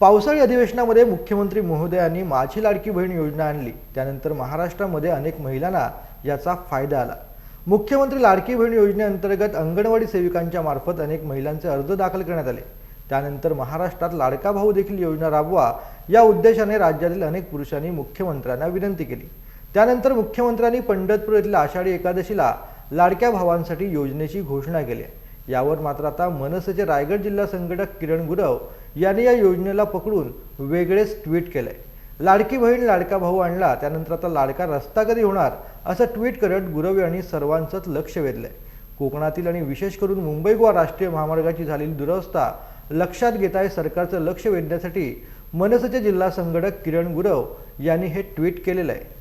पावसाळी अधिवेशनामध्ये मुख्यमंत्री महोदयांनी माझी लाडकी बहीण योजना आणली. त्यानंतर महाराष्ट्रामध्ये अनेक महिलांना याचा फायदा आला. मुख्यमंत्री लाडकी बहीण योजनेअंतर्गत अंगणवाडी सेविकांच्या मार्फत अनेक महिलांचे अर्ज दाखल करण्यात आले. त्यानंतर महाराष्ट्रात लाडका भाऊ देखील योजना राबवा या उद्देशाने राज्यातील अनेक पुरुषांनी मुख्यमंत्र्यांना विनंती केली. त्यानंतर मुख्यमंत्र्यांनी पंढरपूर येथील आषाढी एकादशीला लाडक्या भावांसाठी योजनेची घोषणा केली आहे. यावर मात्र आता मनसेचे रायगड जिल्हा संघटक किरण गुरव यांनी या योजनेला पकडून वेगळेच ट्विट केलंय. लाडकी बहीण लाडका भाऊ आणला त्यानंतर आता लाडका रस्ता कधी होणार असं ट्विट करत गुरव यांनी सर्वांचंच लक्ष वेधलंय. कोकणातील आणि विशेष करून मुंबई गोवा राष्ट्रीय महामार्गाची झालेली दुरवस्था लक्षात घेता सरकारचं लक्ष वेधण्यासाठी मनसेचे जिल्हा संघटक किरण गुरव यांनी हे ट्विट केलेलं आहे.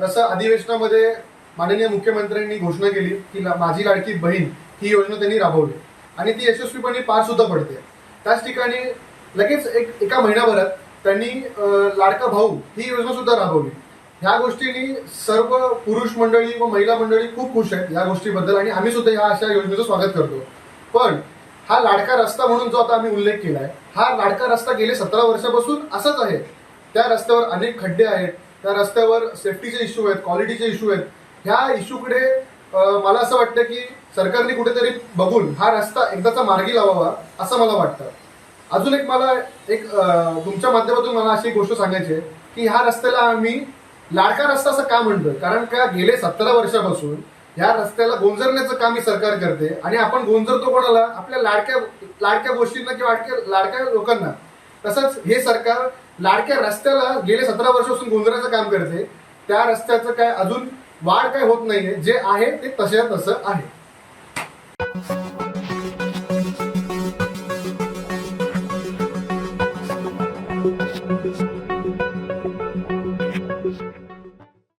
जसं अधिवेशनामध्ये माननीय मुख्यमंत्र्यांनी घोषणा केली की माझी लाडकी बहीण ही योजना त्यांनी राबवली. आणि ती यशस्वीपणे पार सुद्धा पडते. त्याच ठिकाणी लगेच एक एका महिन्याभरात त्यांनी लाडका भाऊ ही योजना सुद्धा राबवली. ह्या गोष्टींनी सर्व पुरुष मंडळी व महिला मंडळी खूप खुश आहेत या गोष्टीबद्दल आणि आम्ही सुद्धा ह्या अशा योजनेचं स्वागत करतो. पण हा लाडका रस्ता म्हणून जो आता आम्ही उल्लेख केला आहे हा लाडका रस्ता गेले सतरा वर्षापासून असाच आहे. त्या रस्त्यावर अनेक खड्डे आहेत. त्या रस्त्यावर सेफ्टीचे इश्यू आहेत क्वालिटीचे इश्यू आहेत. ह्या इश्यूकडे मला असं वाटतं की सरकारने कुठेतरी बघून हा रस्ता एकदाचा मार्गी लावावा असं मला वाटतं. अजून एक मला एक तुमच्या माध्यमातून मला अशी गोष्ट सांगायची आहे की ह्या रस्त्याला आम्ही लाडका रस्ता असं का म्हणतोय? कारण का गेले सतरा वर्षापासून ह्या रस्त्याला गोंजरण्याचं काम ही सरकार करते आणि आपण गोंजरतो कोणाला? आपल्या लाडक्या लाडक्या गोष्टींना किंवा लाडक्या लाडक्या लोकांना. तसंच हे सरकार लाडक्या रस्त्याला गेले सतरा वर्षापासून गोंजराचं काम करते. त्या रस्त्याचं काय अजून वाढ काय होत नाहीये. जे आहे ते तशा तसं आहे.